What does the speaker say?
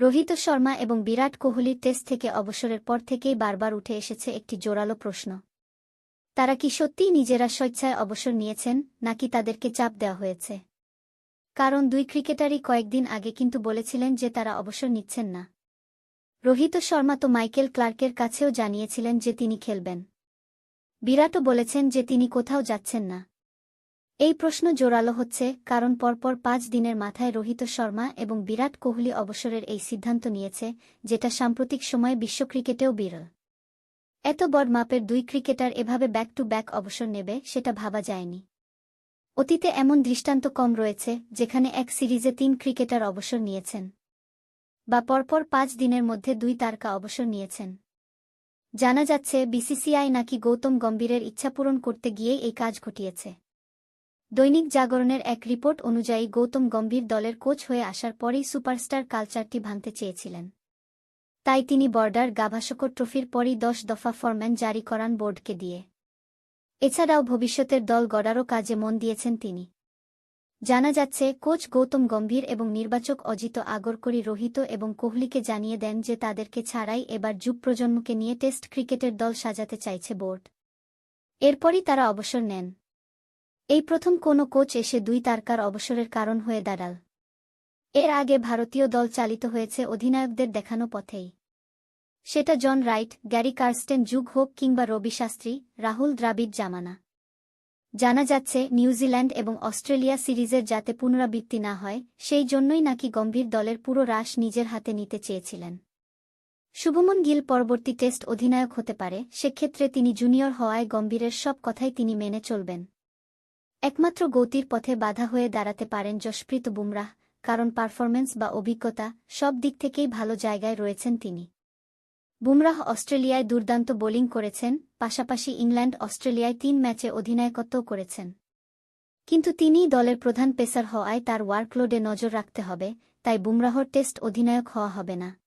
রোহিত শর্মা এবং বিরাট কোহলির টেস্ট থেকে অবসরের পর থেকেই বারবার উঠে এসেছে একটি জোরালো প্রশ্ন। তারা কি সত্যিই নিজেরা স্বেচ্ছায় অবসর নিয়েছেন, নাকি তাদেরকে চাপ দেওয়া হয়েছে? কারণ দুই ক্রিকেটারই কয়েকদিন আগে কিন্তু বলেছিলেন যে তারা অবসর নিচ্ছেন না। রোহিত শর্মা তো মাইকেল ক্লার্কের কাছেও জানিয়েছিলেন যে তিনি খেলবেন। বিরাটও বলেছেন যে তিনি কোথাও যাচ্ছেন না। এই প্রশ্ন জোরালো হচ্ছে কারণ পরপর পাঁচ দিনের মাথায় রোহিত শর্মা এবং বিরাট কোহলি অবসরের এই সিদ্ধান্ত নিয়েছে, যেটা সাম্প্রতিক সময়ে বিশ্ব ক্রিকেটেও বিরল। এত বড় মাপের দুই ক্রিকেটার এভাবে ব্যাক টু ব্যাক অবসর নেবে, সেটা ভাবা যায়নি। অতীতে এমন দৃষ্টান্ত কম রয়েছে, যেখানে এক সিরিজে তিন ক্রিকেটার অবসর নিয়েছেন। বা পরপর পাঁচ দিনের মধ্যে দুই তারকা অবসর নিয়েছেন। জানা যাচ্ছে, বিসিসিআই নাকি গৌতম গম্ভীরের ইচ্ছা পূরণ করতে গিয়েই এই কাজ ঘটিয়েছে। দৈনিক জাগরণের এক রিপোর্ট অনুযায়ী গৌতম গম্ভীর দলের কোচ হয়ে আসার পরেই সুপারস্টার কালচারটি ভাঙতে চেয়েছিলেন। তাই তিনি বর্ডার গাভাসকর ট্রফির পরই দশ দফা ফরম্যান জারি করান বোর্ডকে দিয়ে। এছাড়াও ভবিষ্যতের দল গড়ারও কাজে মন দিয়েছেন তিনি। জানা যাচ্ছে, কোচ গৌতম গম্ভীর এবং নির্বাচক অজিত আগরকরি রোহিত এবং কোহলিকে জানিয়ে দেন যে তাদেরকে ছাড়াই এবার যুব প্রজন্মকে নিয়ে টেস্ট ক্রিকেটের দল সাজাতে চাইছে বোর্ড। এরপরই তারা অবসর নেন। এই প্রথম কোনো কোচ এসে দুই তারকার অবসরের কারণ হয়ে দাঁড়াল। এর আগে ভারতীয় দল চালিত হয়েছে অধিনায়কদের দেখানো পথেই। সেটা জন রাইট, গ্যারি কার্স্টেন যুগ হোক কিংবা রবি শাস্ত্রী, রাহুল দ্রাবিড় জামানা। জানা যাচ্ছে, নিউজিল্যান্ড এবং অস্ট্রেলিয়া সিরিজের যাতে পুনরাবৃত্তি না হয়, সেই জন্যই নাকি গম্ভীর দলের পুরো রাশ নিজের হাতে নিতে চেয়েছিলেন। শুভমন গিল পরবর্তী টেস্ট অধিনায়ক হতে পারে, সেক্ষেত্রে তিনি জুনিয়র হওয়ায় গম্ভীরের সব কথাই তিনি মেনে চলবেন। একমাত্র গতির পথে বাধা হয়ে দাঁড়াতে পারেন যশপ্রীত বুমরাহ, কারণ পারফরম্যান্স বা অভিজ্ঞতা সব দিক থেকেই ভালো জায়গায় রয়েছেন তিনি। বুমরাহ অস্ট্রেলিয়ায় দুর্দান্ত বোলিং করেছেন, পাশাপাশি ইংল্যান্ড অস্ট্রেলিয়ায় তিন ম্যাচে অধিনায়কত্বও করেছেন। কিন্তু তিনিই দলের প্রধান পেসার হওয়ায় তার ওয়ার্কলোডে নজর রাখতে হবে, তাই বুমরাহর টেস্ট অধিনায়ক হওয়া হবে না।